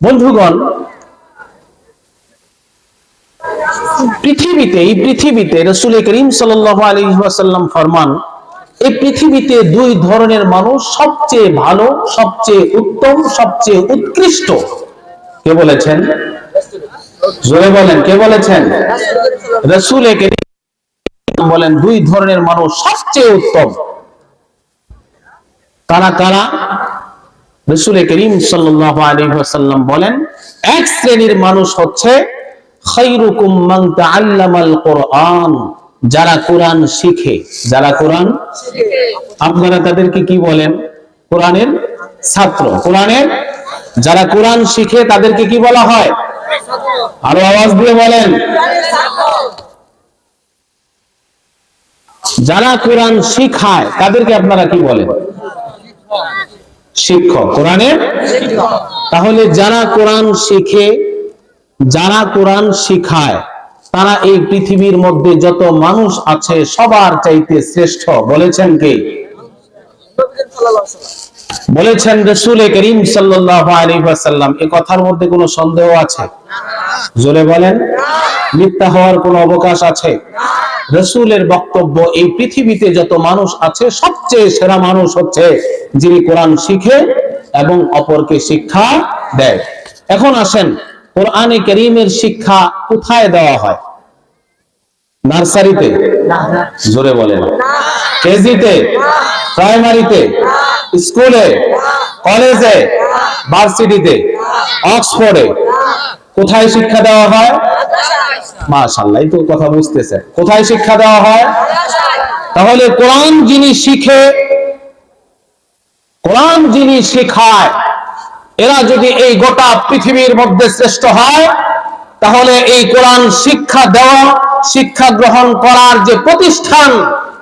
বন্ধুগণ, পৃথিবীতে, এই পৃথিবীতে রসুল করিম সাল্লাম ফরমান, এই পৃথিবীতে দুই ধরনের মানুষ সবচেয়ে ভালো, সবচেয়ে উত্তম, সবচেয়ে উৎকৃষ্ট। কে বলেছেন? জোরে বলেন, কে বলেছেন? রসুল বলেন, দুই ধরনের মানুষ সবচেয়ে উত্তম। কারা কারা? রসুল করিম সাল্লাম বলেন, এক শ্রেণির মানুষ হচ্ছে যারা কোরআন শিখে, যারা কোরআন আপনারা তাদেরকে কি বলেন? কোরআনের ছাত্র। কোরআনের যারা কোরআন শিখে, তাদেরকে কি বলা হয়? আরও আওয়াজ দিয়ে বলেন। যারা কোরআন শিখায়, তাদেরকে আপনারা কি বলেন? শিক্ষক, কোরআনের? তাহলে যারা কোরআন শিখে, যারা কোরআন শিখায়, তারা এই পৃথিবীর মধ্যে যত মানুষ আছে, সবার চাইতে শ্রেষ্ঠ। বলেছেন কে? বলেছেন রসুল করিম সাল্লাম এ কথার মধ্যে কোনো সন্দেহ আছে? জোরে বলেন। মিথ্যা হওয়ার কোনো অবকাশ আছে? রসুলের বক্তব্য, এই পৃথিবীতে যত মানুষ আছে, সবচেয়ে সেরা মানুষ হচ্ছে যিনি কোরআন শিখে এবং অপরকে শিক্ষা দেয়। এখন আসেন, কোরআনে করিমের শিক্ষা কোথায় দেওয়া হয়? নার্সারিতে? জোরে বলেন। কেজিতে? প্রাইমারিতে? স্কুলে? কলেজে? ভার্সিটিতে? অক্সফোর্ডে? কোথায় শিক্ষা দেওয়া হয়? মাশাল্লাহ তো কথা বুঝতেছে। কোথায় শিক্ষা দেওয়া হয়? তাহলে কোরআন যিনি শিখে, কোরআন যিনি শেখায়, এরা যদি এই গোটা পৃথিবীর মধ্যে শ্রেষ্ঠ হয়, তাহলে এই কোরআন শিক্ষা দেওয়া, শিক্ষা গ্রহণ করার যে প্রতিষ্ঠান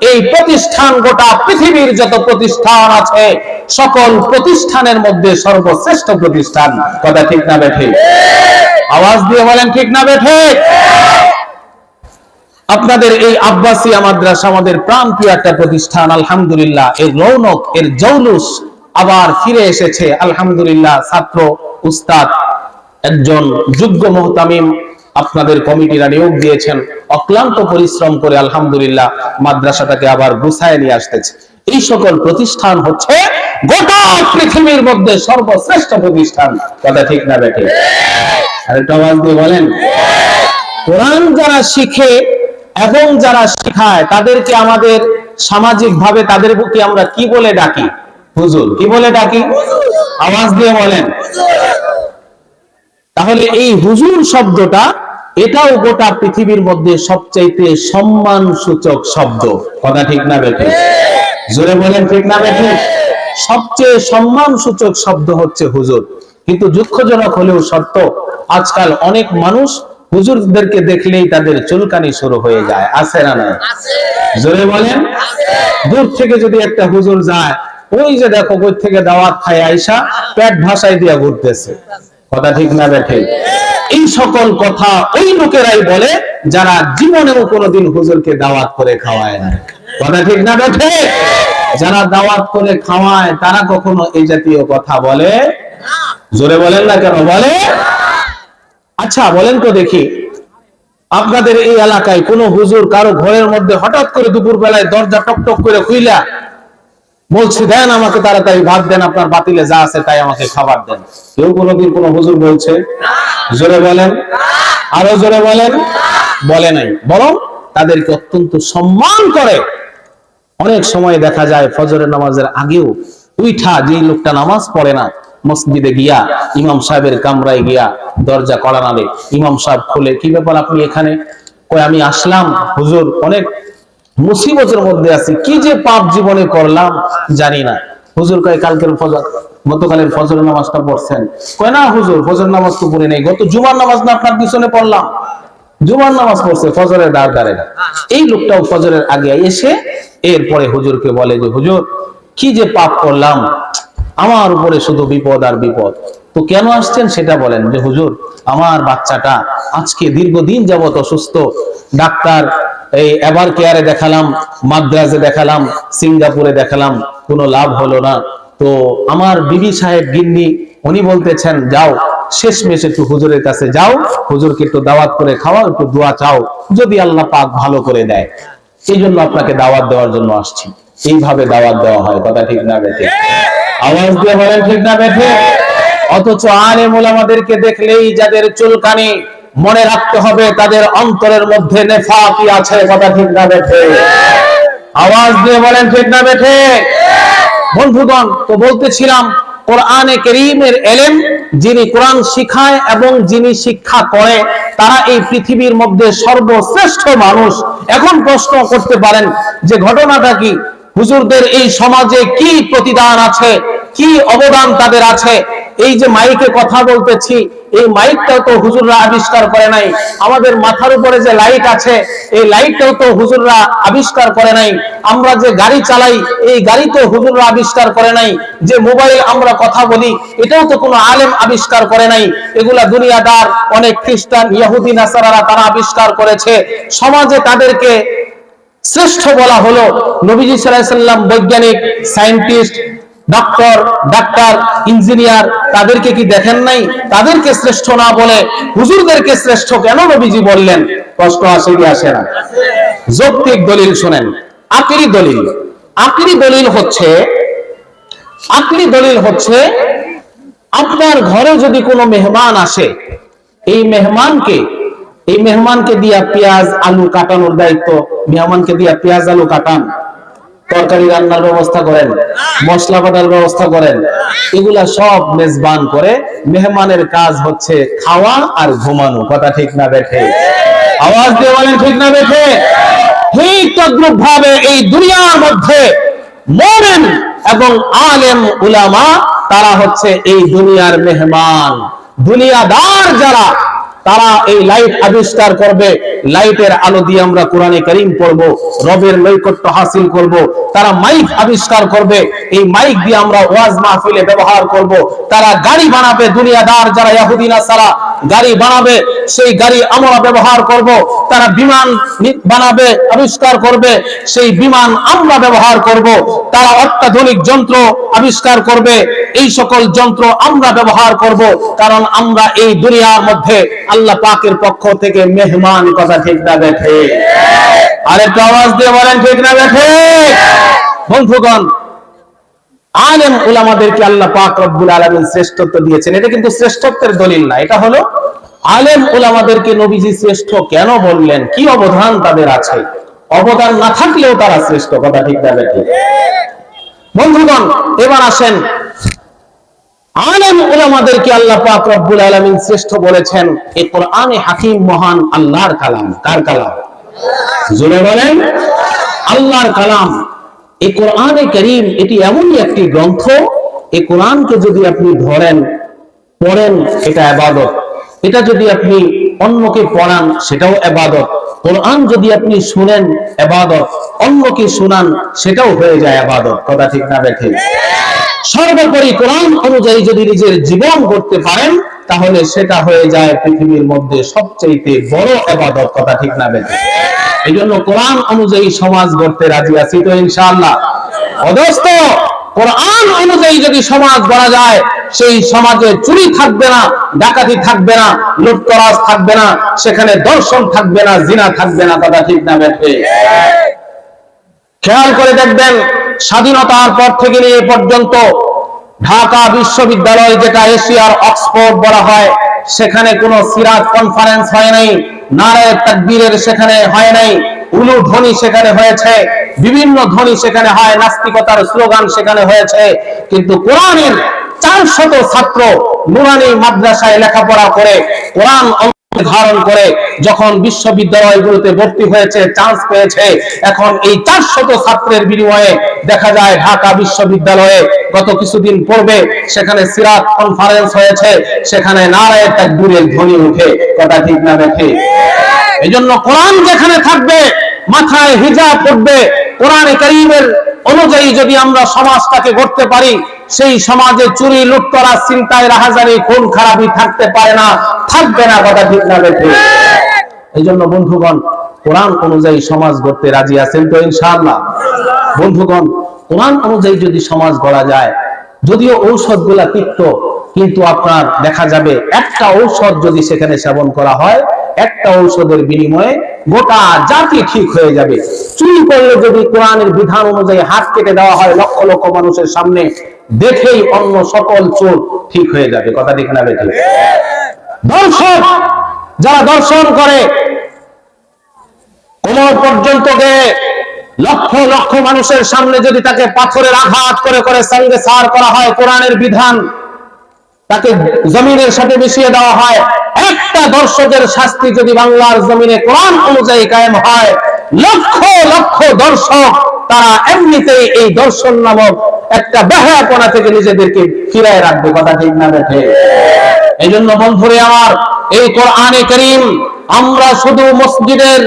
এই প্রতিষ্ঠান, গোটা পৃথিবীর যত প্রতিষ্ঠান আছে, সকল প্রতিষ্ঠানের মধ্যে সর্বশ্রেষ্ঠ প্রতিষ্ঠান। কথা ঠিক না বেঠে? আওয়াজ দিয়ে বলেন ঠিক না বেঠে? আপনাদের এই আব্বাসিয়া মাদ্রাসা আমাদের প্রাণ প্রিয় একটা প্রতিষ্ঠান, আলহামদুলিল্লাহ। এর রৌনক, এর জৌলুস আবার ফিরে এসেছে। আলহামদুলিল্লাহ, ছাত্র, উস্তাদ, একজন যোগ্য মোহতামিম আপনাদের কমিটিরা নিয়োগ দিয়েছেন। অক্লান্ত পরিশ্রম করে আলহামদুলিল্লাহ মাদ্রাসাটাকে আবার গুছায় নিয়ে আসতেছে। এই সকল প্রতিষ্ঠান হচ্ছে গোটা পৃথিবীর মধ্যে সর্বশ্রেষ্ঠ প্রতিষ্ঠান। কথা ঠিক না দিয়ে বলেন। কোরআন যারা শিখে এবং যারা শেখায়, তাদেরকে আমাদের সামাজিক ভাবে তাদের বুকে আমরা কি বলে ডাকি? হুজুর, কি বলে ডাকি? আওয়াজ দিয়ে বলেন। তাহলে এই হুজুর শব্দটা এটাও গোটা পৃথিবীর মধ্যে সবচাইতে সম্মান সূচক শব্দ। কথা ঠিক না বেঠে? জোরে বলেন ঠিক না বেঠে? সবচেয়ে সম্মান সূচক শব্দ হচ্ছে হুজুর। কিন্তু দুঃখজনক হলেও সত্য আজকাল অনেক মানুষ হুজুরদেরকে দেখলেই তাদের চুলকানি শুরু হয়ে যায়। আছে না নাই? জোরে বলেন? দূর থেকে যদি একটা হুজুর যায় ওই যে দেখো কই থেকে দাওয়াত খায় আইসা পেট ভাসাই দিয়া ঘুরতেছে। কথা ঠিক না বেঠে এই সকল কথা ওই লোকেরাই বলে যারা জীবনেও কোনোদিন হুজুরকে দাওয়াত করে খাওয়ায় না। কথা ঠিক না বেঠে যারা দাওয়াত করে খাওয়ায়, তারা কখনো এই জাতীয় কথা বলে? জোরে বলেন না কেন? বলে? আচ্ছা বলেন তো দেখি। আপনাদের এই এলাকায় কোন হুজুর কারও ঘরের মধ্যে হঠাৎ করে দুপুর বেলায় দরজা টক টক করে খুইলা বলছি, দেন আমাকে তাড়াতাড়ি ভাত দেন, আপনার বাতিলে যা আছে তাই আমাকে খাবার দেন। কেউ কোনোদিন কোন হুজুর বলছে, জোরে বলেন, আরও জোরে বলেন, বলে নাই। বরং তাদেরকে অত্যন্ত সম্মান করে। অনেক সময় দেখা যায়, ফজরের নামাজের আগেও উইঠা যে লোকটা নামাজ পড়ে না, মসজিদে গিয়া, ইমাম সাহেবের কামরায় গিয়া দরজা করা নালে ইমাম সাহেব খুলে, কি ব্যাপার আপনি এখানে? কই আমি আসলাম। হুজুর, অনেক মুসিবতের মধ্যে আছি। কি যে পাপ জীবনে করলাম, জানি না। হুজুর কয়, কালকের ফজর গতকালের ফজর নামাজটা পড়ছেন। কয়, না হুজুর ফজর নামাজ তো পড়ি নাই। গত জুমার নামাজ না আপনার পিছনে পড়লাম। জুমার নামাজ পড়ছে, ফজরের দাঁড় দাঁড়ে না। এই লোকটাও ফজরের আগে এসে এরপরে হুজুরকে বলে যে, হুজুর, কি যে পাপ করলাম, আমার উপরে শুধু বিপদ আর বিপদ। তো কেন আসছেন সেটা বলেন যে, হুজুর, আমার বাচ্চাটা আজকে দীর্ঘদিন যাবত অসুস্থ। ডাক্তার এই এবার কেয়ারে দেখালাম? মাদ্রাজে দেখালাম, সিঙ্গাপুরে দেখালাম, কোনো লাভ হলো না। তো আমার বিবি সাহেব গিন্নি, উনি বলতেছেন, যাও শেষ মেশ একটু হুজুরের কাছে যাও, হুজুরকে একটু দাওয়াত করে খাওয়াও, একটু দোয়া চাও, যদি আল্লাহ পাক ভালো করে দেয়। এই জন্য আপনাকে দাওয়াত দেওয়ার জন্য আসছি। এইভাবে দাওয়াত দেওয়া হয়, কথা ঠিক না বেঠে? আওয়াজ দিয়ে বলেন, ঠিক না বেঠে? অথচ আলেম ওলামাদেরকে দেখলেই যাদের চুলকানি মনে রাখতে হবে, তাদের অন্তরের মধ্যে নেফাকি আছে, কথা ঠিক না বেঠে। আওয়াজ দিয়ে বলেন, ঠিক না বেঠে? বন্ধুগণ, তো বলতেছিলাম, কোরআনে করিমের এলেম যিনি কোরআন শিখায় এবং যিনি শিক্ষা করে, তারা এই পৃথিবীর মধ্যে সর্বশ্রেষ্ঠ মানুষ। এখন প্রশ্ন করতে পারেন যে, ঘটনাটা কি? হুজুরদের এই সমাজে কি প্রতিদান আছে? কি অবদান তাদের আছে? এই যে মাইকে কথা বলতেছি, এই মাইকটাও তো হুজুররা আবিষ্কার করে নাই। আমাদের মাথার উপরে যে লাইট আছে, এই লাইটটাও তো হুজুররা আবিষ্কার করে নাই। আমরা যে গাড়ি চালাই, এই গাড়ি তো হুজুররা আবিষ্কার করে নাই। যে মোবাইল আমরা কথা বলি, এটাও তো কোনো আলেম আবিষ্কার করে নাই। এগুলা দুনিয়াদার অনেক খ্রিস্টান, ইহুদি, নাসারারা তারা আবিষ্কার করেছে। সমাজে তাদেরকে শ্রেষ্ঠ বলা হলো। নবীজি সাল্লাম বৈজ্ঞানিক, সায়েন্টিস্ট ডক্টর ডাক্তার, ইঞ্জিনিয়ার, তাদেরকে কি দেখেন নাই? তাদেরকে শ্রেষ্ঠ না বলে হুজুরদেরকে শ্রেষ্ঠ কেন নবীজি বললেন? কষ্ট আসে কি আসে না? যৌক্তিক দলিল শুনেন। আকরি দলিল। আকরি দলিল হচ্ছে, আকরি দলিল হচ্ছে, আপনার ঘরে যদি কোনো মেহমান আসে, এই মেহমানকে এই মেহমানকে দিয়া পেঁয়াজ, আলু কাটানোর দায়িত্ব, মেহমানকে দিয়া পেঁয়াজ, আলু কাটান। তরকারি রান্নার ব্যবস্থা করেন, মশলা বাটার ব্যবস্থা করেন, এগুলা সব মেজবান করে মেহমানের কাজ হচ্ছে খাওয়া আর ঘুমানো। কথা ঠিক না বেঠে? আওয়াজ দিয়ে বলেন ঠিক না বেঠে? ঠিক তদ্রুপ ভাবে এই দুনিয়ার মধ্যে মোমেন এবং আলেম উলামা, তারা হচ্ছে এই দুনিয়ার মেহমান। দুনিয়াদার যারা, তারা এই লাইট আবিষ্কার করবে। লাইটের আলো দিয়ে আমরা কোরআনে করিম পড়ব, রবের নৈকট্য হাসিল করব, তারা মাইক আবিষ্কার করবে, এই মাইক দিয়ে আমরা ওয়াজ মাহফিলে ব্যবহার করব, তারা গাড়ি বানাবে দুনিয়াদার যারা ইহুদিনা সারা গাড়ি বানাবে, সেই গাড়ি আমরা ব্যবহার করব, তারা বিমান বানাবে, আবিষ্কার করবে, সেই বিমান আমরা ব্যবহার করব, তারা অত্যাধুনিক যন্ত্র আবিষ্কার করবে, এই সকল যন্ত্র আমরা ব্যবহার করব, কারণ আমরা এই দুনিয়ার মধ্যে আল্লাহ পাকের পক্ষ থেকে মেহমান কথা ঠিক না দেখে। আরেকটা আওয়াজ দিয়ে বলেন ঠিক না দেখে। বন্ধুগণ, আলেম উলামাদেরকে আল্লাহ পাক রব্বুল আলামিন শ্রেষ্ঠত্ব দিয়েছেন। এটা কিন্তু শ্রেষ্ঠত্বের দলিল না, এটা হলো আলেম উলামাদেরকে নবীজি শ্রেষ্ঠ কেন বললেন? কি অবদান তাদের আছে? অবদান না থাকলেও তারা শ্রেষ্ঠ, কথা ঠিক না দেখে। বন্ধুগণ, এবার আসেন আলেম উলামাদেরকে আল্লাহ পাক রব্বুল শ্রেষ্ঠ বলেছেন। কোরআনে হাকিম মহান আল্লাহর কালাম। কার কালাম? বলেন। আল্লাহর কালাম। কোরআনে করিম এটি এমনই একটি গ্রন্থ। কোরআনকে যদি আপনি ধরেন, পড়েন, এটা আবাদত। এটা যদি আপনি অন্যকে পড়ান, সেটাও আবাদত। কোরআন যদি আপনি শুনেন, আবাদত। অন্যকে শুনান, সেটাও হয়ে যায় আবাদত। কথা ঠিক না দেখে? সর্বোপরি কোরআন অনুযায়ী যদি নিজের জীবন করতে পারেন, তাহলে সেটা হয়ে যায় পৃথিবীর মধ্যে সবচেয়ে বড় আবাদত, কথা ঠিক না বেঠে এই জন্য কোরআন অনুযায়ী সমাজ গড়তে রাজি আছি তো ইনশাআল্লাহ। অদস্ত কোরআন অনুযায়ী যদি সমাজ গড়া যায়, সেই সমাজে চুরি থাকবে না, ডাকাতি থাকবে না, লুটতরাজ থাকবে না, সেখানে দর্শন থাকবে না, জিনা থাকবে না, কথা ঠিক না বেঠে খেয়াল করে দেখবেন, স্বাধীনতার পর থেকে নিয়ে পর্যন্ত ঢাকা বিশ্ববিদ্যালয় যেটা এশিয়ার অক্সফোর্ড বলা হয়, সেখানে কোনো সিরাত কনফারেন্স হয় নাই নারায় তাকবীরের সেখানে হয় নাই, উলু ধ্বনি সেখানে হয়েছে, বিভিন্ন ধ্বনি সেখানে হয়, নাস্তিকতার স্লোগান সেখানে হয়েছে, কিন্তু কোরআনের চারশত ছাত্র নুরানি মাদ্রাসায় লেখাপড়া করে, কোরআন ধারণ করে যখন বিশ্ববিদ্যালয়গুলোতে ভর্তি হয়েছে চান্স পেয়েছে, এখন এই চারশত ছাত্রের বিনিময়ে দেখা যায় ঢাকা বিশ্ববিদ্যালয়ে গত কিছুদিন পূর্বে সেখানে সিরাত কনফারেন্স হয়েছে, সেখানে নারায় তাকবীরের ধ্বনি উঠে, কথা ঠিক না দেখে এই জন্য কোরআন যেখানে থাকবে, মাথায় হিজাব পড়বে কোরআনে করিমের অনুযায়ী যদি আমরা সমাজটাকে গড়তে পারি, সেই সমাজে চুরি, লুটতরা চিন্তায় রাহাজারি, খুন, খারাপি থাকতে পারে না, থাকবে না কথা ঠিক না দেখে এই জন্য বন্ধুগণ, কোরআন অনুযায়ী সমাজ গড়তে রাজি আছেন তো ইনশাআল্লাহ? বন্ধুগণ, কোরআন অনুযায়ী যদি সমাজ গড়া যায়, যদিও ঔষধগুলা তিক্ত, কিন্তু আপনার দেখা যাবে একটা ঔষধ যদি সেখানে সেবন করা হয় একটা ঔষধের বিনিময়ে গোটা জাতি ঠিক হয়ে যাবে। চুরি করলে যদি কোরআনের বিধান অনুযায়ী হাত কেটে দেওয়া হয়, লক্ষ লক্ষ মানুষের সামনে দেখেই অন্য সকল চোর ঠিক হয়ে যাবে। কথা ঠিক না বেঠিক? দর্শক, যারা দর্শন করে, কোমর পর্যন্ত গিয়ে লক্ষ লক্ষ মানুষের সামনে যদি তাকে পাথরের আঘাত করে করে সঙ্গে সার করা হয়, কোরআনের বিধান তাকে জমিনের সাথে মিশিয়ে দেওয়া হয়। একটা দর্শকের শাস্তি যদি বাংলার জমিনে কোরআন অনুযায়ী কায়েম হয়, লক্ষ লক্ষ দর্শক তারা এমনিতেই এই দর্শন নামক একটা বেহায়াপনা থেকে নিজেদেরকে ফিরায় রাখবে, কথা ঠিক না দেখে এই জন্য বন্ধুরে আমার, এই কোরআনে করিম আমরা শুধু মসজিদের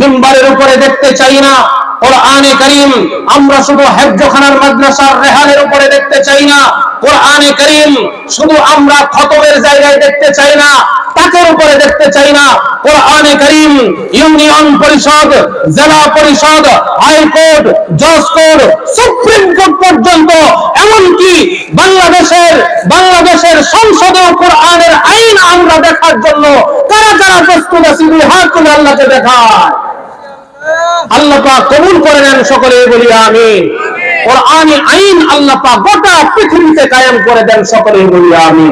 মেম্বারের উপরে দেখতে চাই না, কোরআনে করিম, আমরা শুধু হেফজখানার মাদ্রাসার রেহানের উপরে দেখতে চাই না, কোরআনে করিম, শুধু আমরা খতমের জায়গায় দেখতে চাই না, তাকের উপরে দেখতে চাই না, কোরআনে করিম, ইউনিয়ন পরিষদ, জেলা পরিষদ, হাইকোর্ট, জজ কোর্ট, সুপ্রিম কোর্ট পর্যন্ত বাংলাদেশের বাংলাদেশের সংসদেও কোরআনের আইন আমরা দেখার জন্য কারা কারা প্রস্তুত আছি, দুই হাত তুলে আল্লাহকে দেখায়। আল্লাহ পাক কবুল করে নেন সকলে বলি আমিন। কোরআনে আইন আল্লাহ পাক গোটা পৃথিবীতে কায়েম করে দেন সকলে বলি আমি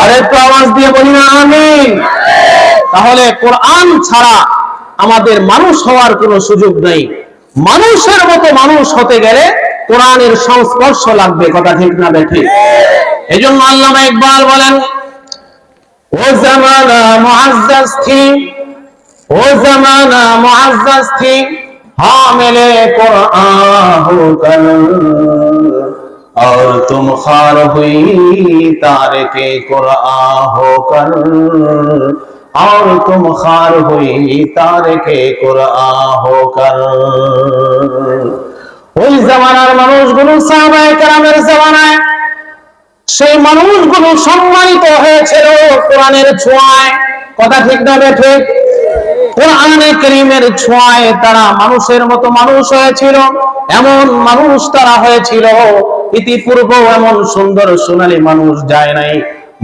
আর একটু আওয়াজ দিয়ে বলি না আমিন। তাহলে কোরআন ছাড়া আমাদের মানুষ হওয়ার কোনো সুযোগ নেই। মানুষের মতো মানুষ হতে গেলে কোরআনের সংস্পর্শ লাগবে, কথা ঠিক না দেখি এই জন্য আল্লামা ইকবাল বলেন, ও জামানা মুআজ্জাজ থি ও জামানা মুআজ্জাজ থি হামিলে কোরআন আর তুম খার হই خار কে কোরআন قرآن ہو کر اور تم خار ہوئی تارک قرآن ہو کر ওই জামানার মানুষগুলো সাহাবায়ে কেরামের জামানায়, সেই মানুষগুলো সম্মানিত হয়েছিল কোরআনের ছোঁয়ায়। কথা ঠিক না ঠিক? কোরআনে করিমের ছোঁয়ায় তারা মানুষের মতো মানুষ হয়েছিল, এমন মানুষ তারা হয়েছিল ইতিপূর্ব এমন সুন্দর সোনালী মানুষ যায় নাই,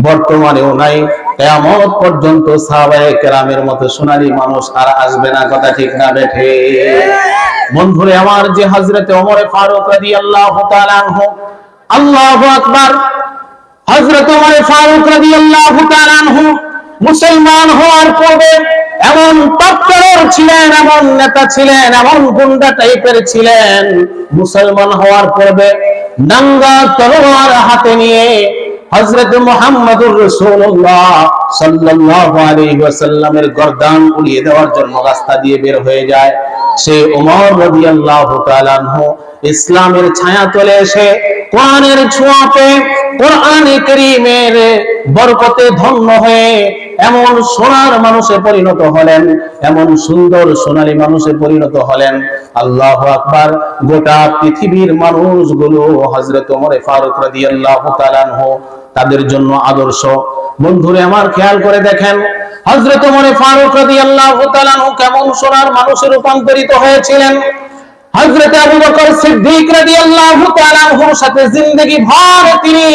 বর্তমানেও নাই। কেমন পর্যন্ত সাহাবায়ে কেরামের মতো সোনালী মানুষ আর আসবে না, কথা ঠিক না বেঠে বন্ধুরে আমার যে হজরতে ওমরে ফারুক তাআলা আনহু, আল্লাহু আকবার। হযরত ওমর ফারুক তাআলা আনহু মুসলমান হওয়ার পূর্বে এমন তৎপর ছিলেন, এমন নেতা ছিলেন, এমন গুন্ডা টাইপের ছিলেন। মুসলমান হওয়ার পূর্বে নাঙ্গা তলোয়ার হাতে নিয়ে হজরত মুহাম্মদুর রাসূলুল্লাহ সাল্লাল্লাহু আলাইহি ওয়াসাল্লামের গর্দান উড়িয়ে দেওয়ার জন্য রাস্তা দিয়ে বের হয়ে যায়। সে ওমর রাদিয়াল্লাহু তাআলা আনহু ইসলামের ছায়া তলে এসে কোরআনের ছোঁয়াতে, কোরআন করিমের বরকতে ধন্য হয়ে এমন সোনার মানুষে পরিণত হলেন, এমন সুন্দর সোনালী মানুষে পরিণত হলেন। আল্লাহ আকবার, গোটা পৃথিবীর মানুষগুলো হজরত ওমরে ফারুক তাআলা আনহু, তাদের জন্য আদর্শ। বন্ধুরে আমার খেয়াল করে দেখেন হজরত ওমরে ফারুক তাআলা আনহু কেমন সোনার মানুষে রূপান্তরিত হয়েছিলেন। হযরত আবু বকর সিদ্দিক রাদিয়াল্লাহু তাআলা সাথে জিন্দেগি ভর তিনি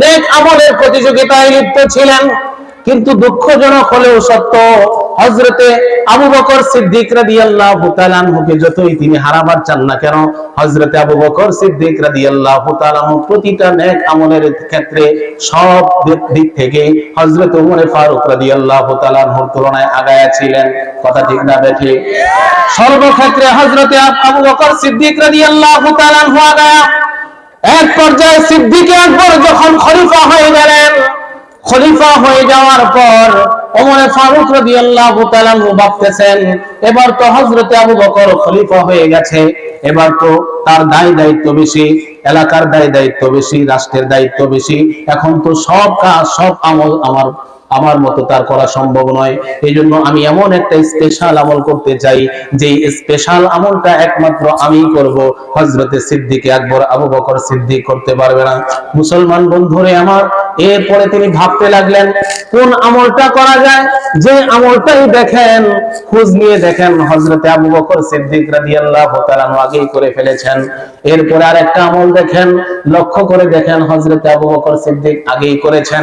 নেক আমলের প্রতিযোগিতায় লিপ্ত ছিলেন। কিন্তু দুঃখজনক হলেও সত্য, হযরতে আবু বকর সিদ্দিক রাদিয়াল্লাহু তাআলা আনহুকে যতই তিনি হারাবার চান না কেন, হযরতে আবু বকর সিদ্দিক রাদিয়াল্লাহু তাআলা প্রতিটা নেক আমলের ক্ষেত্রে সব দিক থেকে হযরত ওমর ফারুক রাদিয়াল্লাহু তাআলা আনহুর তুলনায় আগায়া ছিলেন। কথা ঠিক না বেঠিক সর্বক্ষেত্রে হযরতে আবু বকর সিদ্দিক রাদিয়াল্লাহু তাআলা আনহু আগায়া, এক পর্যায়ে সিদ্দিক আকবর যখন খলিফা হয়ে গেলেন খলিফা হয়ে যাওয়ার পর ওমরে ফারুক রাদিয়াল্লাহু তাআলা ভাবতেছেন, এবার তো হযরত আবু বকর খলিফা হয়ে গেছে, এবার তো তার দায় দায়িত্ব বেশি, এলাকার দায় দায়িত্ব বেশি, রাষ্ট্রের দায়িত্ব বেশি, এখন তো সব কাজ, সব আমল আমার আমার মতো তার করা সম্ভব নয়। এই জন্য আমি এমন একটা স্পেশাল আমল করতে চাই যে স্পেশাল আমলটা একমাত্র আমি করব। হজরতে সিদ্দিক আকবর, আবু বকর সিদ্দিক করতে পারবে না। মুসলমান বন্ধুরে আমার, এরপরে তিনি ভাবতে লাগলেন, কোন আমলটা করা যায়? যে আমলটাই দেখেন, খোঁজ নিয়ে দেখেন হজরতে আবু বকর সিদ্দিক রাদিয়াল্লাহু তাআলা আগেই করে ফেলেছেন। এরপরে আর একটা আমল দেখেন, লক্ষ্য করে দেখেন হজরতে আবু বকর সিদ্দিক আগেই করেছেন।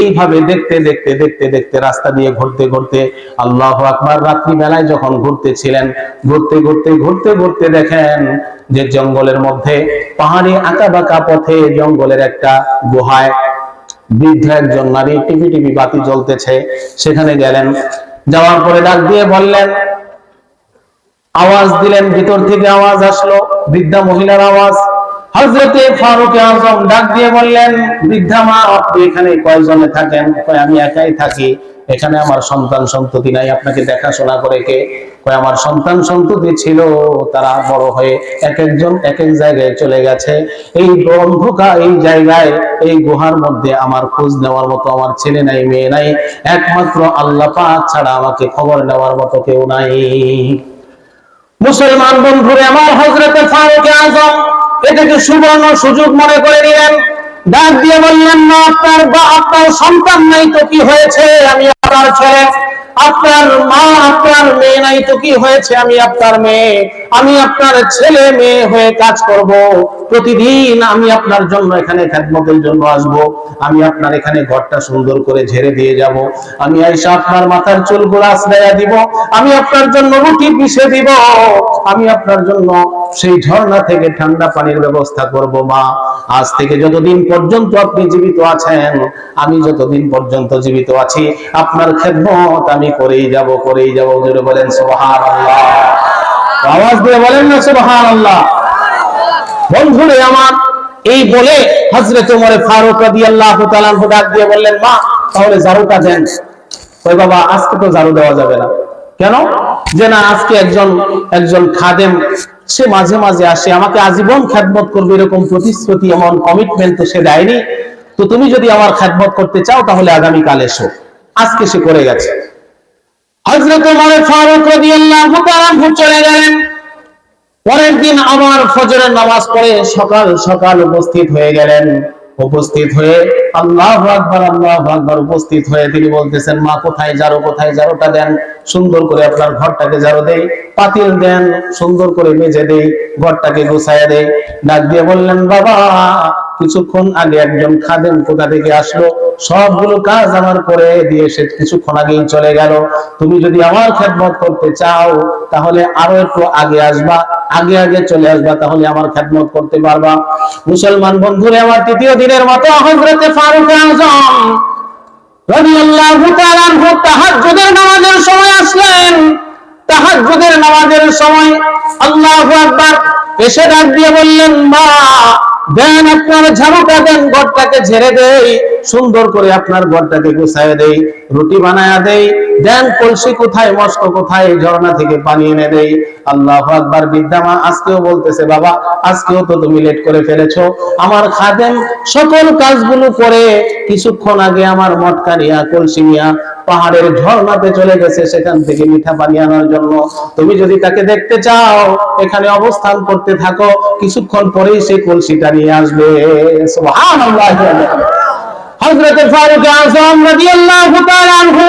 এইভাবে দেখতে দেখতে দেখতে দেখতে দেখতে, রাস্তা দিয়ে ঘুরতে ঘুরতে আল্লাহ আকবার রাত্রি বেলায় যখন ঘুরতেছিলেন, ঘুরতে ঘুরতে ঘুরতে ঘুরতে দেখেন যে জঙ্গলের মধ্যে পাহাড়ি আঁকা বাঁকা পথে জঙ্গলের একটা গুহায় বৃদ্ধ একজন নারী টিভি টিভি বাতি জ্বলতেছে। সেখানে গেলেন, যাওয়ার পরে ডাক দিয়ে বললেন, আওয়াজ দিলেন, ভিতর থেকে আওয়াজ আসলো, বৃদ্ধা মহিলার আওয়াজ। হজরতে ফারুক আজম ডাক দিয়ে বললেন, বৃদ্ধা মা, আপনি এখানে কয়জনে থাকেন? আমি একাই থাকি। এখানে আমার সন্তান সন্ততি নাই। আপনাকে দেখাশোনা করে কে? কয়, আমার সন্তান সন্ততি ছিল। তারা বড় হয়ে এক একজন এক এক জায়গায় চলে গেছে। এই অন্ধকার এই জায়গায়, এই গুহার মধ্যে আমার খোঁজ নেওয়ার মতো আমার ছেলে নাই, মেয়ে নাই। একমাত্র আল্লাহ পাক ছাড়া আমাকে খবর নেওয়ার মতো কেউ নাই। মুসলমান বন্ধুরে, আমার হজরতে ফারুক আজম এটাকে সুবর্ণ সুযোগ মনে করে নিলেন। ডাক দিয়ে বললেন, না, আপনার বা আপনার সন্তান নাই তো কি হয়েছে? আমি আপনার ছেলে। আপনার মা আপনার মেয়ে নাই তো কি হয়েছে? আমি আপনার মেয়ে, আমি আপনার ছেলে মেয়ে হয়ে কাজ করব। প্রতিদিন আমি আপনার জন্য এখানে খেদমতের জন্য আসব। আমি আপনার এখানে ঘরটা সুন্দর করে ঝেড়ে দিয়ে যাব। আমি আইসা আপনার মাথার চুলগুলো আশ্রয়া দিব। আমি আপনার জন্য রুটি পিষে দিব। আমি আপনার জন্য সেই ঝর্ণা থেকে ঠান্ডা পানির ব্যবস্থা করব, মা। আজ থেকে যতদিন পর্যন্ত আপনি জীবিত আছেন, আমি যতদিন পর্যন্ত জীবিত আছি, আপনার খেদমত আমি করেই যাব করেই যাব। জোরে বলেন, সুবহানাল্লাহ। আওয়াজ দিয়ে বলেন না, সুবহানাল্লাহ। বন্ধুরে আমার, এই বলে হযরত ওমর ফারুক রাদিয়াল্লাহু তাআলা ডাক দিয়ে বললেন, মা, তাহলে ঝাড়ুটা দেন। ওই বাবা, আজকে তো ঝাড়ু দেওয়া যাবে না। কেন? যে না, আজকে একজন একজন খাদেম, সে মাঝে মাঝে আসে, আমাকে আজীবন খ্যাতমত করবে এরকম প্রতিশ্রুতি, এমন কমিটমেন্ট সে দেয়নি। তো তুমি যদি আমার খ্যাতমত করতে চাও, তাহলে আগামী কাল এসো। আজকে সে করে গেছে। হজরত ওমর ফারুক রাদিয়াল্লাহু তাআলা চলে গেলেন। পরের দিন আবার ফজরের নামাজ পড়ে সকাল সকাল উপস্থিত হয়ে গেলেন। উপস্থিত হয়ে আল্লাহ আকবার আল্লাহ আকবার উপস্থিত হয়ে তিনি বলতেছেন, মা কোথায় যারো, কোথায় যারোটা দেন, সুন্দর করে আপনার ঘরটাকে যারো দেই, পাতিল দেন, সুন্দর করে মেজে দেই, ঘরটাকে গুছায় দেই। ডাক দিয়ে বললেন, বাবা, কিছুক্ষণ আগে একজন খাদেম কোথা থেকে আসলো? সবগুলো কাজ আমার করে দিয়ে সে কিছুক্ষণ আগেই চলে গেল। তুমি যদি আমার খেদমত করতে চাও, তাহলে আরও একটু আগে আসবা আগে আগে চলে আসবা, তাহলে আমার খেদমত করতে পারবা। মুসলমান বন্ধুরে, আমার তৃতীয় দিনের মতো হজরতে ফারুক আজম রাদিয়াল্লাহু তাআলা তাহাজ্জুদের নামাজের সময় আসলেন। তাহাজ্জুদের নামাজের সময় আল্লাহু আকবার এসে ডাক দিয়ে বললেন, মা, দেন আপনার ঝাড়ুটা দেন ঘরটাকে ঝেড়ে দেই। সুন্দর করে আপনার ঘরটাকে গুছায় দেই, রুটি বানায়া দেই, দেন কলসি কোথায়, মস্ক কোথায় ঝর্ণা থেকে পানি এনে দেই। আল্লাহ আকবার বিদ্যামা আজকেও বলতেছে, বাবা, আজকেও তো তুমি লেট করে ফেলেছো। আমার খাদেম সকল কাজগুলো করে, কিছুক্ষণ আগে আমার মটকা নিয়া, কলসি নিয়া পাহাড়ের ঝর্ণাতে চলে গেছে, সেখান থেকে মিঠা পানি আনার জন্য। তুমি যদি তাকে দেখতে চাও, এখানে অবস্থান করতে থাকো, কিছুক্ষণ পরেই সেই কলসিটা নিয়ে আসবে। সুবহানাল্লাহ। হযরত ফারুক আযম রাদিয়াল্লাহু তাআলা আনহু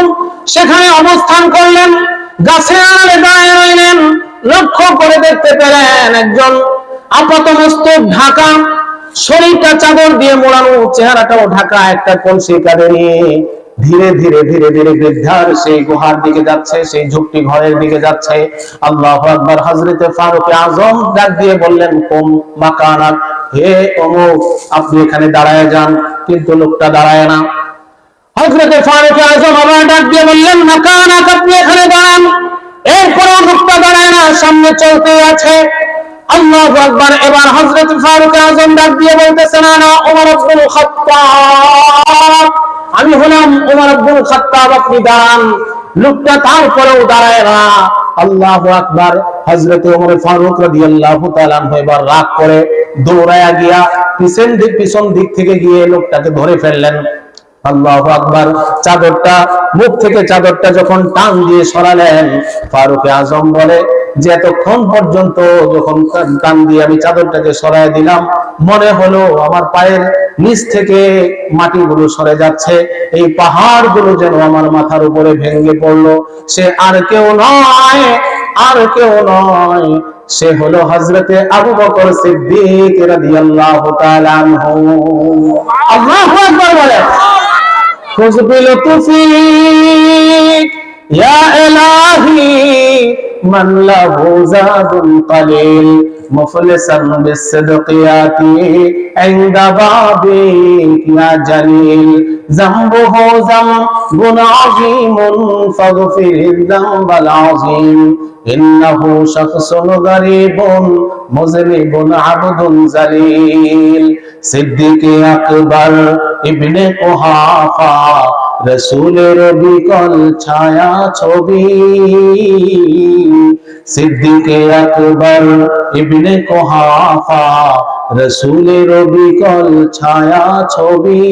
সেখানে অবস্থান করলেন। গাছের আড়ালে দাঁড়িয়ে রইলেন। লক্ষ্য করে দেখতে পেলেন একজন আপাতমস্তক ঢাকা, শরীরটা চাদর দিয়ে মোড়ানো, চেহারাটাও ঢাকা, একটা কলসি কাঁধে নিয়ে। ধীরে ধীরে ধীরে ধীরে বৃদ্ধার সেই গুহার দিকে যাচ্ছে, সেই ঝুপটি ঘরের দিকে যাচ্ছে। আল্লাহ আকবার হজরতে ফারুক আজম ডাক দিয়ে বললেন, কোম মাকানাত হে অমুক আপনি এখানে দাঁড়ায় যান। কিন্তু লোকটা দাঁড়ায় না। হজরতে ফারুক আজম আবার ডাক দিয়ে বললেন মাকানাত আপনি এখানে দাঁড়ান। এরপরেও লোকটা দাঁড়ায় না, সামনে চলতে আছে। আল্লাহ আকবার। এবার হযরত ফারুক আযম ডাক দিয়ে বলতেছেন আনা ওমর ইবনে খাত্তাব। আমি হলাম ওমর ইবনে খাত্তাব আপনি দাঁড়ান। লোকটা তারপরেও দাঁড়ায় না। আল্লাহু আকবার। হযরত ওমর ফারুক রাদিয়াল্লাহু তাআলা এবার রাগ করে দৌড়ায়া গিয়া পিছন দিক পিছন দিক থেকে গিয়ে লোকটাকে ধরে ফেললেন। আল্লাহ আকবার। চাদরটা, মুখ থেকে চাদরটা যখন টান দিয়ে সরালেন, ফারুক আজম বলে যে এতক্ষণ পর্যন্ত যখন কান দিয়ে আমি চাদরটাকে সরাই দিলাম মনে হলো আমার পায়ের নিচ থেকে মাটিগুলো সরে যাচ্ছে। এই পাহাড়গুলো যেন আমার মাথার উপরে ভেঙে পড়ল। সে আর কেউ নয় আর কেউ নয়। সে হলো হজরতে আবু বকর সিদ্দিক রাদিয়াল্লাহু তাআলা আনহু। আল্লাহু আকবার বলে খুশবিল তুফিক ইয়া ইলাহি মান লাহু যাদুন কালিল মুফলিসান বিসিদকিয়াতি, ইনদা বাবি ইয়া জালিল। জামবুহু জাম গুনাযীমুন ফাগফির যামবাল আযীম। ইন্নাহু শাখসুন গরীবুন মুজলিবুন আবদুন জালিল। সিদ্দিক আকবর, ইবনে কুহাফা রসুলের বিকল ছায়া ছবি। সিদ্দিক আকবর ইবনে কুহাফা রসুলের বিকল ছায়া ছবি।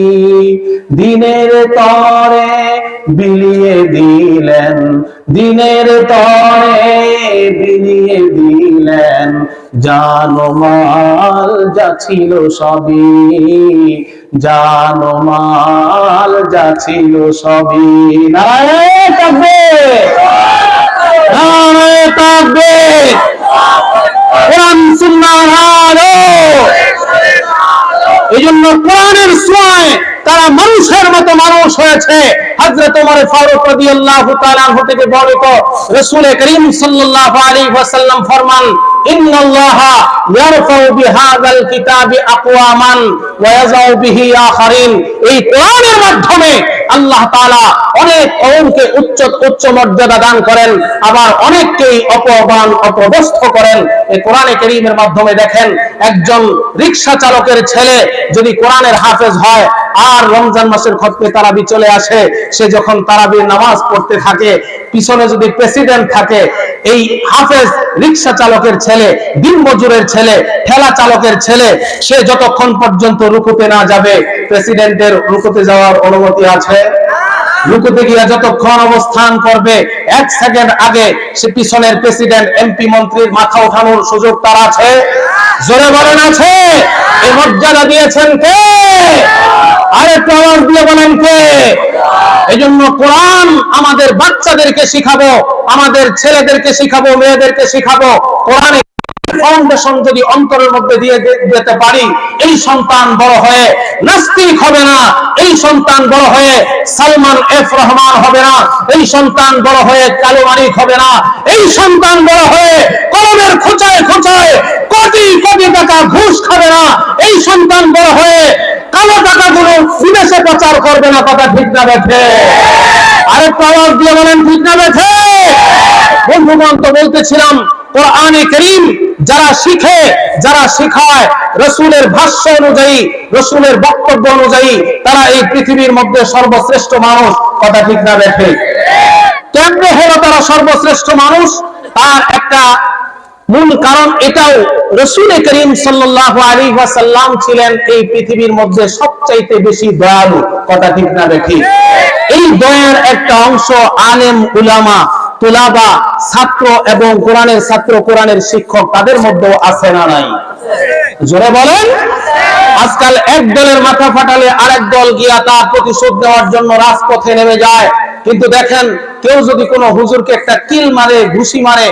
দিনের তরে বিলিয়ে দিলেন, দিনের তরে বিলিয়ে দিলেন। জানো মাল যা ছিল সবই। জানো মাল যা ছিল সবই। নারায়ণ এই জন্য কোরআনের সোয়ায় তারা মানুষের মতো মানুষ হয়েছে। হযরত ওমর ফারুক রাদিয়াল্লাহু তাআলা আনহু থেকে বর্ণিত রাসূল করিম সাল্লাল্লাহু আলাইহি ওয়াসাল্লাম ফরমান, ইন্নাল্লাহা ইয়ারফাউ বিহাযাল কিতাবি আকওয়ামান ওয়া ইয়াযাউ বিহি আখারিন। এই কোরআনের মাধ্যমে আল্লাহ তাআলা অনেক কওমকে উচ্চ উচ্চ মর্যাদা দান করেন, আবার অনেককেই অপমান, অপদস্থ করেন। এই কোরআনে করিমের মাধ্যমে দেখেন, একজন রিক্সা চালকের ছেলে যদি কোরআনের হাফেজ হয়, আর রমজান মাসের খতমে তারাবি চলে আসে, সে যখন তারাবির নামাজ পড়তে থাকে, পিছনে যদি প্রেসিডেন্ট থাকে, এই হাফেজ রিক্সা চালকের ছেলে দিন মজুরের ছেলে, ঠেলা চালকের ছেলে, সে যতক্ষণ পর্যন্ত রুকুতে না যাবে, প্রেসিডেন্টের রুকুতে যাওয়ার অনুমতি আছে। রুকুতে গিয়া যতক্ষণ অবস্থান করবে, এক সেকেন্ড আগে সে পিছনের প্রেসিডেন্ট এমপি মন্ত্রীর মাথা ওঠানোর সুযোগ তার আছে? জোরে বলেন, আছে? এই মর্যাদা দিয়েছেন কে? আরেকটু আওয়াজ দিয়ে বলেন কে? এই জন্য কোরআন আমাদের বাচ্চাদেরকে শিখাবো, আমাদের ছেলেদেরকে শিখাবো, মেয়েদেরকে শিখাবো। কোরআনে ফাউন্ডেশন যদি অন্তরের মধ্যে দিয়ে দিতে পারি, এই সন্তান বড় হয়ে নাস্তিক হবে না। এই সন্তান বড় হয়ে সালমান এফ রহমান হবে না। এই সন্তান বড় হয়ে কালো মালিক হবে না। এই সন্তান বড় হয়ে কলমের খোঁচায় খোঁচায় কোটি কোটি টাকা ঘুষ খাবে না। এই সন্তান বড় হয়ে কালো টাকাগুলো বিদেশে প্রচার করবে না কথা ঠিক না বেঠে। আরেকটা আওয়াজ দিয়ে বলেন, ঠিক না বেঠে। বন্ধুগণ, তো বলতেছিলাম কোরআনে করিম যারা শিখে, যারা শিখায়, রসুলের ভাষ্য অনুযায়ী, রসুলের বক্তব্য অনুযায়ী তারা এই পৃথিবীর মধ্যে সর্বশ্রেষ্ঠ মানুষ, কথা ঠিক না দেখে কেমনে হলো তারা সর্বশ্রেষ্ঠ মানুষ, তার একটা মূল কারণ এটাও, রসুল করিম সাল্লাহ আলী ওয়াসাল্লাম ছিলেন এই পৃথিবীর মধ্যে সবচাইতে বেশি দয়ালু, কথা ঠিক না দেখি এই দয়ার একটা অংশ আলেম উলামা তুলাবা ছাত্র এবং কোরআনের ছাত্র, কোরআনের শিক্ষক তাদের মধ্যেও আছে না নাই? জোরে বলেন। আজকাল এক দলের মাথা ফাটালে আরেক দল গিয়া তার প্রতিশোধ দেওয়ার জন্য রাজপথে নেমে যায়। কিন্তু দেখেন, কেউ যদি কোনো হুজুরকে একটা কিল মারে, ঘুষি মারে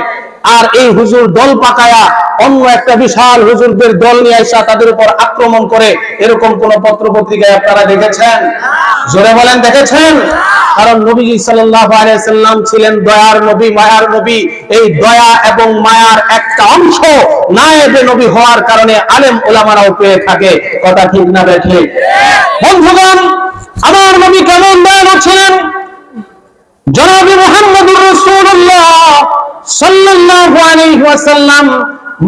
আর এই হুজুর দল পাকায়া অন্য একটা বিশাল হুজুরদের দল নিয়ে আসা তাদের উপর আক্রমণ করে, এরকম কোন পত্র পত্রিকায় আপনারা দেখেছেন? জোরে বলেন, দেখেছেন? কারণ আলাইহি সাল্লাম ছিলেন দয়ার নবী, মায়ার নবী। এই দয়া এবং মায়ার একটা অংশ নায়েবে নবী হওয়ার কারণে আলেম ওলামারাও পেয়ে থাকে। কথা ঠিক না দেখে বন্ধুগণ, আমার নবী কেমন দয়ালু ছিলেন? জনাবি মুহাম্মদুর রাসূলুল্লাহ। ওয়াসাল্লাম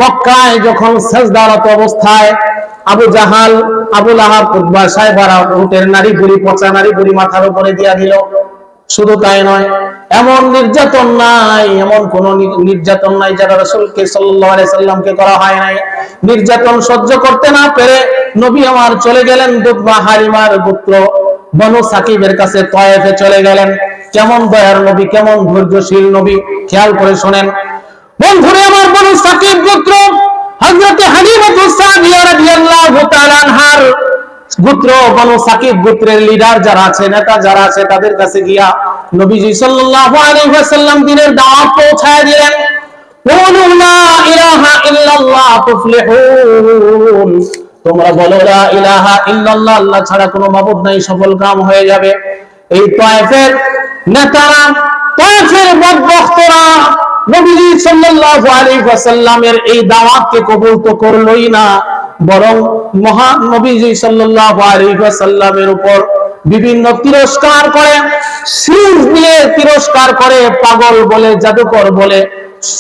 মক্কায় যখন অবস্থায় আবু জাহাল সাহেবারা উটের নারী বুড়ি পচা নারী বুড়ি মাথার উপরে দিয়া দিল। শুধু তাই নয়, এমন নির্যাতন নাই, এমন কোন নির্যাতন নাই যারা রাসূলকে সাল্লামকে করা হয় নাই। নির্যাতন সহ্য করতে না পেরে নবী আমার চলে গেলেন দুধমা হারিমার পুত্র বনু সাকিবের কাছে তয়েফে চলে গেলেন। কেমন দয়ার নবী, কেমন ধৈর্যশীল নবী, খেয়াল করে শোনেন। বন্ধুরে, আমার বনু সাকিব গোত্র হযরতে হালিমাতু সাদিয়া রাদিয়াল্লাহু তাআলা আনহার গোত্র বনু সাকিব গোত্রের লিডার যারা আছে, নেতা যারা আছে, তাদের কাছে গিয়া নবীজি সাল্লাল্লাহু আলাইহি ওয়াসাল্লাম দ্বীনের দাওয়াত পৌঁছায় দিলেন। কুলু লা ইলাহা ইল্লাল্লাহ তুফলিহুন। তোমরা বলো, লা ইলাহা ইল্লাল্লাহ, আল্লাহ ছাড়া কোনো মাবুদ নাই, সফল কাম হয়ে যাবে। এই তয়েফের নবীজি সাল্লাল্লাহু আলাইহি ওয়াসাল্লামের এই দাওয়াতকে কবুল তো করলোই না, বরং মহান নবীজি সাল্লাল্লাহু আলাইহি ওয়াসাল্লামের উপর বিভিন্ন তিরস্কার করে দিয়ে তিরস্কার করে, পাগল বলে, জাদুকর বলে,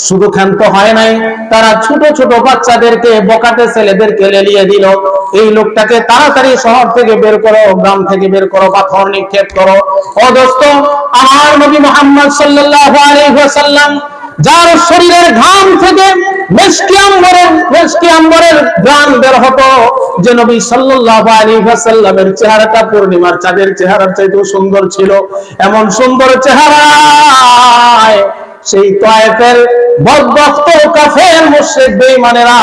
শুধু ক্ষান্ত হয় নাই। তারা ছোট ছোট বাচ্চাদেরকে, বকাটে ছেলেদেরকে লেলিয়ে দিল। এই লোকটাকে তাড়াতাড়ি শহর থেকে বের করো, গ্রাম থেকে বের করো, পাথর নিক্ষেপ করো। ও আমার নবী মোহাম্মদ সাল্লাল্লাহু আলাইহি ওয়াসাল্লাম, যার শরীরের ঘাম থেকে আম্বরের আম্বরের ঘ্রাণ বের হতো, যে নবী সাল্লাল্লাহু আলাইহি ওয়াসাল্লামের চেহারাটা পূর্ণিমার চাঁদের চেহারার চাইতেও সুন্দর ছিল। এমন সুন্দর চেহারা সেই তয়েফের বদবক্ত কাফের মুশরিক বেঈমানেরা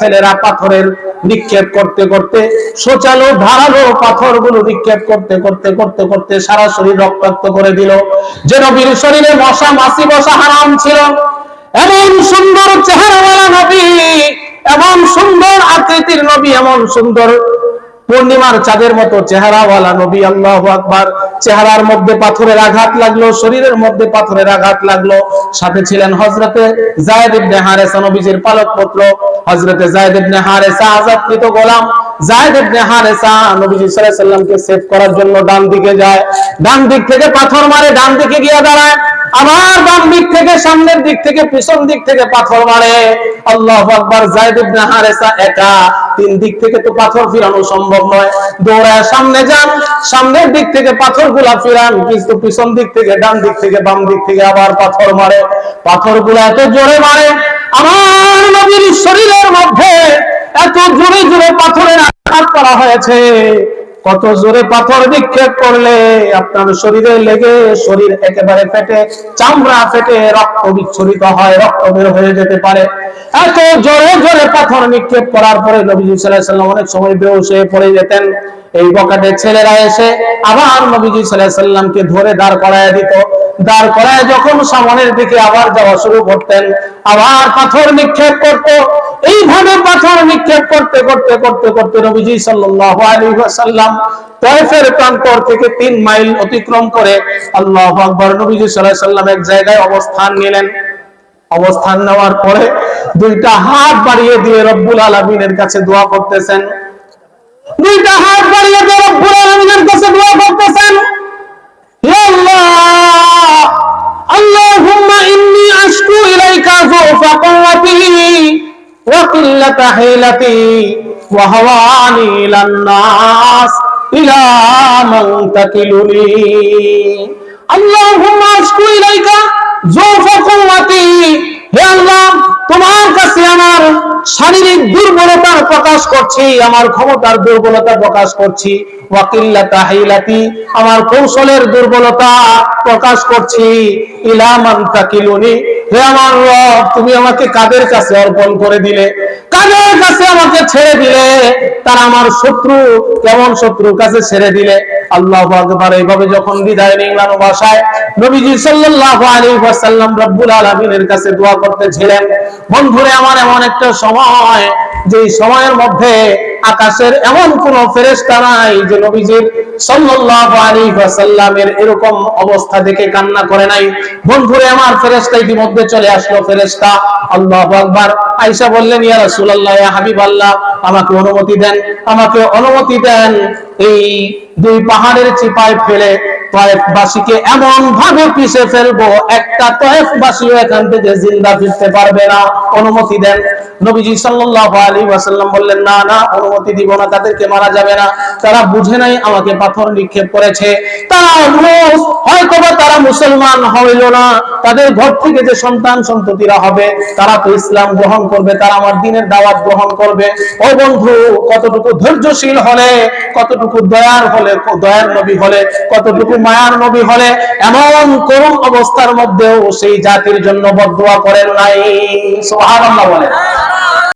ছেলেরা পাথরের নিক্ষেপ করতে করতে, সোচালো, ধারালো পাথরগুলো নিক্ষেপ করতে করতে করতে করতে সারা শরীর রক্তাক্ত করে দিল। যে নবীর শরীরে মশা, মাছি বসা হারাম ছিল। এমন সুন্দর চেহারাওয়ালা নবী, এমন সুন্দর আকৃতির নবী, এমন সুন্দর পূর্ণিমার চাঁদের মতো চেহারাওয়ালা নবী আল্লাহ আকবার। চেহারার মধ্যে পাথরের আঘাত লাগল, শরীরের মধ্যে পাথরের আঘাত লাগল। সাথে ছিলেন হজরতে জায়দ ইবনে হারেসা, নবীজির পালক পুত্র হজরতে জায়দ ইবনে হারেসা আজাদকৃত গোলাম। জায়দ ইবনে হারেসা নবীজি সাল্লাল্লাহু আলাইহি সেভ করার জন্য ডান দিকে যায়। ডান দিক থেকে পাথর মারে, ডান দিকে গিয়ে দাঁড়ায়। আবার বাম দিক থেকে, সামনের দিক থেকে, পিছন দিক থেকে পাথর মারে। আল্লাহ আকবার জায়দ ইবনে হারেসা একা তিন দিক থেকে তো পাথর ফিরানো সম্ভব নয়। দৌড়ায় সামনে যান, সামনের দিক থেকে পাথরগুলা ফিরান, কিন্তু পিছন দিক থেকে, ডান দিক থেকে, বাম দিক থেকে আবার পাথর মারে। পাথরগুলা এত জোরে মারে, আমার নবীর শরীরের মধ্যে এত জোরে জোরে পাথরের আঘাত করা হয়েছে। কত জোরে পাথর নিক্ষেপ করলে আপনার শরীরে লেগে শরীর একেবারে ফেটে, চামড়া ফেটে, রক্ত বিচ্ছুরিত হয়, রক্ত বের হয়ে যেতে পারে। এত জোরে জোরে পাথর নিক্ষেপ করার পরে নবীজি সাল্লাম অনেক সময় বেহুশ হয়ে পড়ে যেতেন। এই বকাটের ছেলেরা এসে আবার নবীজি সাল্লামকে ধরে দাঁড় করায় দিত। দাঁড় করায় যখন সামনের দিকে আবার যাওয়া শুরু করতেন, আবার পাথর নিক্ষেপ করত। এইভাবে পাথর নিক্ষেপ করতে করতে করতে করতে নবীজি সাল্লাল্লাহু আলাইহি ওয়াসাল্লাম তয়েফের প্রান্তর থেকে তিন মাইল অতিক্রম করে আল্লাহু আকবার নবীজি আলাইহি সাল্লাম এক জায়গায় অবস্থান নিলেন। অবস্থান নেওয়ার পরে দুইটা হাত বাড়িয়ে দিয়ে রব্বুল আলামিনের কাছে দোয়া করতেছেন। দুইটা হাত বাড়িয়ে দিয়ে রব্বুল আলামিনের কাছে দোয়া করতেছেন। وقلة حيلتي وهواني إلى الناس إلى من تكلني اللهم أشكو إليك ضعف قوتي হে আল্লাহ তোমার কাছে আমার শারীরিক দুর্বলতার প্রকাশ করছি আমার ক্ষমতার দুর্বলতা প্রকাশ করছি ওয়াকিল্লাতা হাইলাতি আমার কৌশলের দুর্বলতা প্রকাশ করছি ইলামান তাকিলুনি হে আমার রব, তুমি আমাকে কাদের কাছে অর্পণ করে দিলে? কাদের কাছে আমাকে ছেড়ে দিলে? তারা আমার শত্রু কেমন শত্রুর কাছে ছেড়ে দিলে? আল্লাহ আকবার। এইভাবে যখন বিদায় নিলাম বাসায় নবীজি সাল্লাল্লাহু আলাইহি ওয়াসাল্লাম রব্বুল আলামিনের কাছে দোয়া করতেছিলেন, বন্ধুরে, আমার এমন একটা সময় যে সময়ের মধ্যে আকাশের এমন কোন ফেরেশতা নাই যে নবীজির এরকম অবস্থা দেখে কান্না করে নাই। বন্ধুরে, আমার ফেরেশতা ইতিমধ্যে চলে আসলো। ফেরেশতা আল্লাহু আকবার। আয়েশা বললেন, ইয়া রাসূলুল্লাহ, ইয়া হাবিবাল্লাহ, আমাকে অনুমতি দেন, আমাকে অনুমতি দেন। এই দুই পাহাড়ের চিপায় ফেলে তয়েফবাসীকে এমন ভাবে পিষে ফেলব, একটা তয়েফবাসীও এখান থেকে জিন্দা ফিরতে পারবে না। অনুমতি দেন। নবীজি সাল্লাল্লাহু আলাইহি ওয়াসাল্লাম বললেন, না না, অনুমতি দিব না, তাদেরকে মারা যাবে না। তারা বুঝে নাই আমাকে পাথর নিক্ষেপ করেছে। তারা মুস হয়তো তারা মুসলমান হইল না। তাদের ঘর থেকে যে সন্তান সন্ততিরা হবে, তারা তো ইসলাম গ্রহণ করবে, তারা আমার দিনের দাওয়াত গ্রহণ করবে। ও বন্ধু, কতটুকু ধৈর্যশীল হলে, কতটুকু দয়ার হলে, দয়ার নবী হলে, কতটুকু মায়ার নবী হলে এমন করুণ অবস্থার মধ্যেও সেই জাতির জন্য বদুয়া করেন নাই। সোহান বলেন।